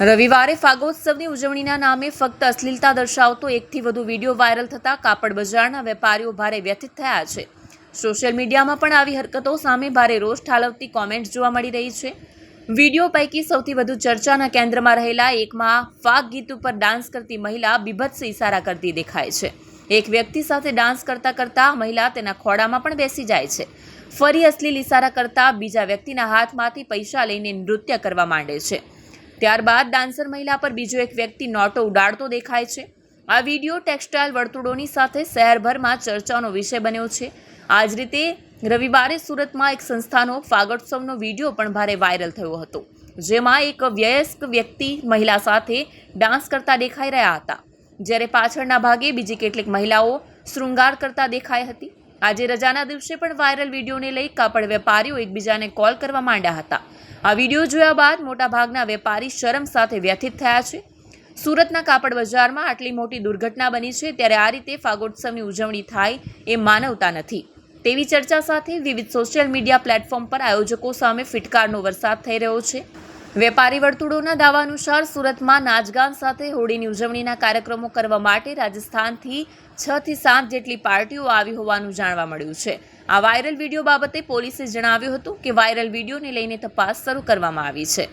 રવિવારે ફાગોત્સવની ઉજવણીના નામે ફક્ત અશ્લીલતા દર્શાવતો એકથી વધુ વીડિયો વાયરલ થતા કાપડ બજારના વેપારીઓ ભારે વ્યથિત થયા છે. સોશિયલ મીડિયામાં પણ આવી હરકતો સામે ભારે રોષ ઠાલવતી કોમેન્ટ જોવા મળી રહી છે. વીડિયો પૈકી સૌથી વધુ ચર્ચાના કેન્દ્રમાં રહેલા એકમાં ફાગ ગીત ઉપર ડાન્સ કરતી મહિલા બીભત્સ ઇશારા કરતી દેખાય છે. એક વ્યક્તિ સાથે ડાન્સ કરતા કરતા મહિલા તેના ખોળામાં પણ બેસી જાય છે. ફરી અશ્લીલ ઇશારા કરતા બીજા વ્યક્તિના હાથમાંથી પૈસા લઈને નૃત્ય કરવા માંડે છે. ત્યારબાદ ડાન્સર મહિલા પર બીજો એક વ્યક્તિ નોટો ઉડાડતો દેખાય છે. આ વીડિયો ટેક્સટાઇલ વર્તુળોની સાથે શહેરભરમાં ચર્ચાનો વિષય બન્યો છે. આ જ રીતે રવિવારે સુરતમાં એક સંસ્થાનો ફાગોત્સવનો વીડિયો પણ ભારે વાયરલ થયો હતો, જેમાં એક વયસ્ક વ્યક્તિ મહિલા સાથે ડાન્સ કરતા દેખાઈ રહ્યા હતા. જ્યારે પાછળના ભાગે બીજી કેટલીક મહિલાઓ શૃંગાર કરતા દેખાઈ હતી. આજે રજાના દિવસે પણ વાયરલ વિડીયોને લઈ કાપડ વેપારીઓ એકબીજાને કોલ કરવા માંડ્યા હતા. આ વીડિયો જોયા બાદ મોટાભાગના વેપારી શરમ સાથે વ્યથિત થયા છે. સુરતના કાપડ બજારમાં આટલી મોટી દુર્ઘટના બની છે ત્યારે આ રીતે ફાગોત્સવની ઉજવણી થાય એ માનવતા નથી. તેવી ચર્ચા સાથે વિવિધ સોશિયલ મીડિયા પ્લેટફોર્મ પર આયોજકો સામે ફિટકારનો વરસાદ થઈ રહ્યો છે. વેપારી વર્તુળોના દાવા અનુસાર સુરતમાં નાચગાન સાથે હોળીની ઉજવણીના કાર્યક્રમો કરવા માટે રાજસ્થાનથી છ થી સાત જેટલી પાર્ટીઓ આવી હોવાનું જાણવા મળ્યું છે. આ વાયરલ વીડિયો બાબતે પોલીસે જણાવ્યું હતું કે વાયરલ વિડીયોને લઈને તપાસ શરૂ કરવામાં આવી છે.